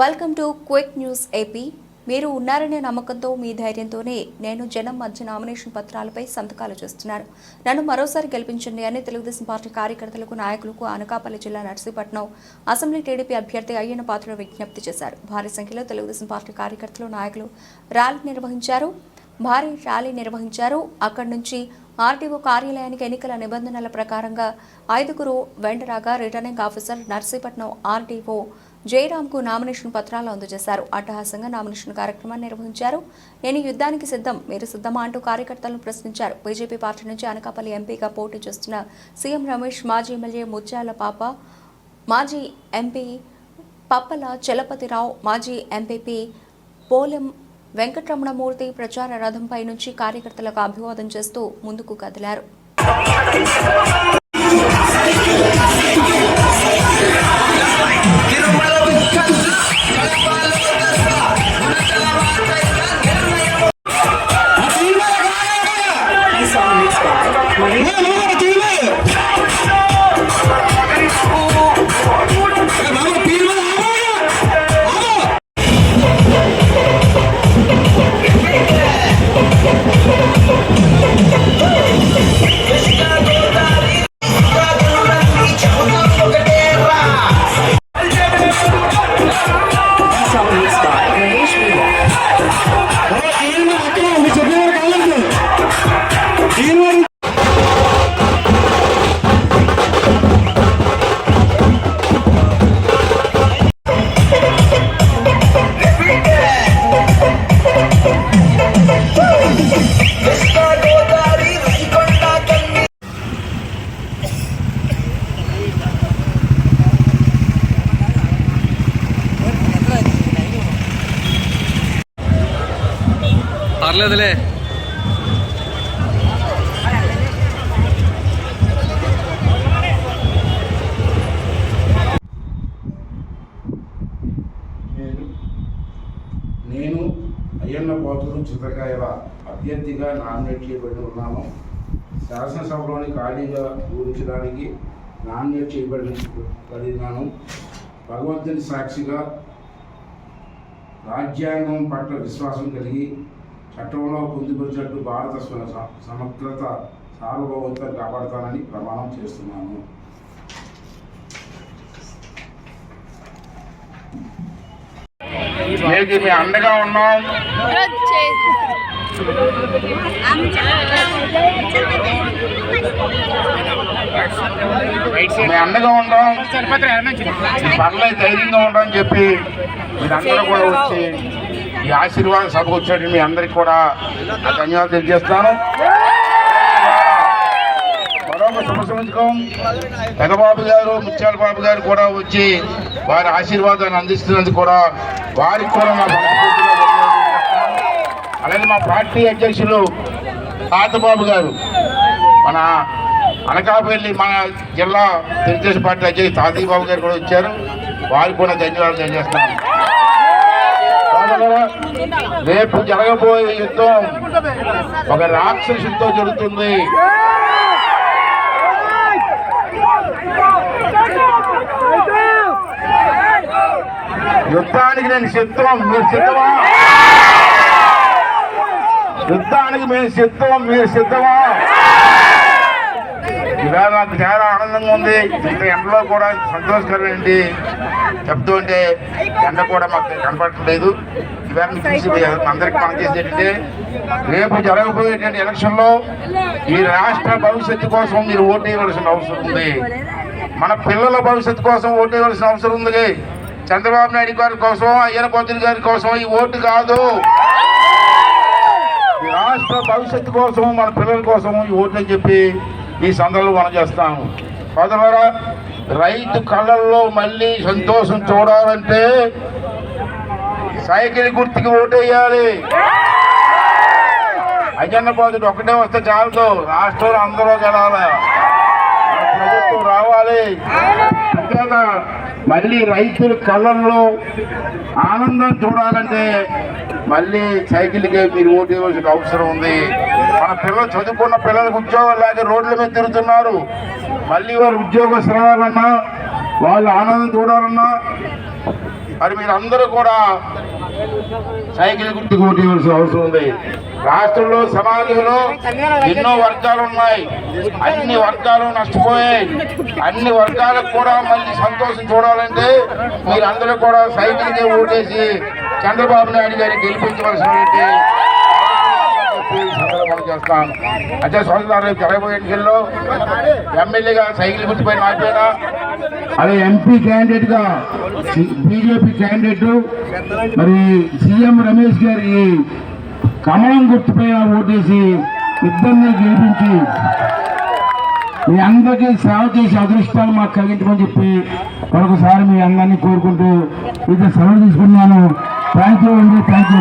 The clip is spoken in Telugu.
Welcome to quick news AP. మీరు ఉన్నారనే నమ్మకంతో మీ ధైర్యంతోనే నేను జనం మధ్య నామినేషన్ పత్రాలపై సంతకాలు చేస్తున్నాను. నన్ను మరోసారి గెలిపించండి అని తెలుగుదేశం పార్టీ కార్యకర్తలకు నాయకులకు అనకాపల్లి జిల్లా నర్సీపట్నం అసెంబ్లీ టీడీపీ అభ్యర్థి అయ్యన్న పాత్ర విజ్ఞప్తి చేశారు. భారీ సంఖ్యలో తెలుగుదేశం పార్టీ కార్యకర్తలు నాయకులు ర్యాలీ నిర్వహించారు. భారీ ర్యాలీ నిర్వహించారు. అక్కడి నుంచి ఆర్టీఓ కార్యాలయానికి ఎన్నికల నిబంధనల ప్రకారంగా ఐదుగురు వెంటరాగా రిటర్నింగ్ ఆఫీసర్ నర్సీపట్నం ఆర్టీఓ జయరామ్కు నామినేషన్ పత్రాలు అందజేశారు. అట్టహాసంగా నామినేషన్ కార్యక్రమాన్ని నిర్వహించారు. నేను యుద్ధానికి సిద్ధం? మీరు సిద్ధమా అంటూ కార్యకర్తలను ప్రశ్నించారు. బీజేపీ పార్టీ నుంచి అనకాపల్లి ఎంపీగా పోటీ చేస్తున్న సీఎం రమేష్ మాజీ ఎమ్మెల్యే ముత్యాల పాప మాజీ ఎంపీ పప్పల చలపతిరావు మాజీ ఎంపీపీ పోలెం వెంకటరమణమూర్తి ప్రచార రథంపై నుంచి కార్యకర్తలకు అభివాదం చేస్తూ ముందుకు కదిలారు. by Marie. పర్లేదులే. నేను అయ్యన్న పోతులు చిత్రకాయల అభ్యర్థిగా నామినేట్ చేయబడి ఉన్నాను. శాసనసభలోని ఖాళీగా పూరించడానికి నామినేట్ చేయబడి భగవంతుని సాక్షిగా రాజ్యాంగం పట్ల విశ్వాసం కలిగి చట్టంలో పొందుపరిచినట్టు భారత సమగ్రత సార్వభౌమత కాపాడతానని ప్రమాణం చేస్తున్నాను. మీకు మీ అండగా ఉన్నాం. మీ అండగా ఉంటాం పర్లేదు ధైర్యంగా ఉంటాం చెప్పి మీరందరూ కూడా వచ్చి ఈ ఆశీర్వాద సభకు వచ్చేటువంటి మీ అందరికి కూడా ధన్యవాదాలు తెలియజేస్తాను మరొక శుభ పెదబాబు గారు ముత్యాల బాబు గారు కూడా వచ్చి వారి ఆశీర్వాదాన్ని అందిస్తున్నందుకు కూడా వారికి కూడా నా అలాగే మా పార్టీ అధ్యక్షులు తాతబాబు గారు మన అనకాపల్లి మన జిల్లా తెలుగుదేశం పార్టీ అధ్యక్షులు తాతయ్య బాబు గారు కూడా వచ్చారు. వారికి కూడా ధన్యవాదాలు తెలియజేస్తున్నాను. సోదరులారా, రేపు జరగబోయే యుద్ధం ఒక రాక్షసుతో జరుగుతుంది. యుద్ధానికి నేను సిద్ధం. మీరు సిద్ధమా? యుద్ధానికి మేము సిద్ధం. మీరు సిద్ధమా? ఇవాళ నాకు చాలా ఆనందంగా ఉంది. ఇంత ఎండలో కూడా సంతోషకరమేంటి చెప్తూ ఉంటే ఎండ కూడా మాకు కనపడట్లేదు. ఇవాళ చూసి అందరికి అందరికీ మనం చేసేటంటే రేపు జరగబోయేటువంటి ఎలక్షన్లో ఈ రాష్ట్ర భవిష్యత్తు కోసం మీరు ఓటు వేయవలసిన అవసరం ఉంది. మన పిల్లల భవిష్యత్తు కోసం ఓటు వేయవలసిన అవసరం ఉంది. చంద్రబాబు నాయుడు గారి కోసం అయ్యన పోతులు గారి కోసం ఈ ఓటు కాదు. రాష్ట్ర భవిష్యత్తు కోసం మన పిల్లల కోసం ఈ ఓట్లు అని చెప్పి ఈ సందర్భంలో మనం చేస్తాము. సోదరులారా రైతు కళ్ళల్లో మళ్ళీ సంతోషం చూడాలంటే సైకిల్ గుర్తుకి ఓటేయాలి. అజన్న బాధుడు ఒకటే వస్తే చాలదు. రాష్ట్రంలో అందరూ గెలాలి. ప్రభుత్వం రావాలి. మళ్ళీ రైతుల కళ్ళల్లో ఆనందం చూడాలంటే మళ్ళీ సైకిల్కి మీరు ఓటు ఇవ్వాల్సిన అవసరం ఉంది. మన పిల్లలు చదువుకున్న పిల్లలకు ఉద్యోగం లేక రోడ్ల మీద తిరుగుతున్నారు. మళ్ళీ వారు ఉద్యోగం రావాలన్నా వాళ్ళు ఆనందం చూడాలన్నా మరి మీరు అందరూ కూడా సైకిల్ గుర్తుకు ఇవ్వాల్సిన అవసరం ఉంది. రాష్ట్రంలో సమాజంలో ఎన్నో వర్గాలు ఉన్నాయి. అన్ని వర్గాలు నష్టపోయాయి. అన్ని వర్గాలకు కూడా మళ్ళీ సంతోషం చూడాలంటే మీరందరూ కూడా సైకిల్కే ఓటేసి చంద్రబాబు నాయుడు గారిని గెలిపించవలసినటువంటి చెప్పి చేస్తాను అంటే సోదరు రేపు జరగబోయే ఎన్నికల్లో ఎమ్మెల్యేగా సైకిల్ గుర్తుపై మారిపోయినా అదే ఎంపీ క్యాండిడేట్గా బీజేపీ క్యాండిడేట్ మరి సీఎం రమేష్ గారి కమలం గుర్తుపై ఓటేసి ఇద్దరిని గెలిపించి మీ అందరికీ సేవ చేసే అదృష్టాలు మాకు కలిగించమని చెప్పి మరొకసారి మీ అందరినీ కోరుకుంటూ ఇది సెలవు తీసుకున్నాను. தேங்க்யூ வந்து தேங்க்யூ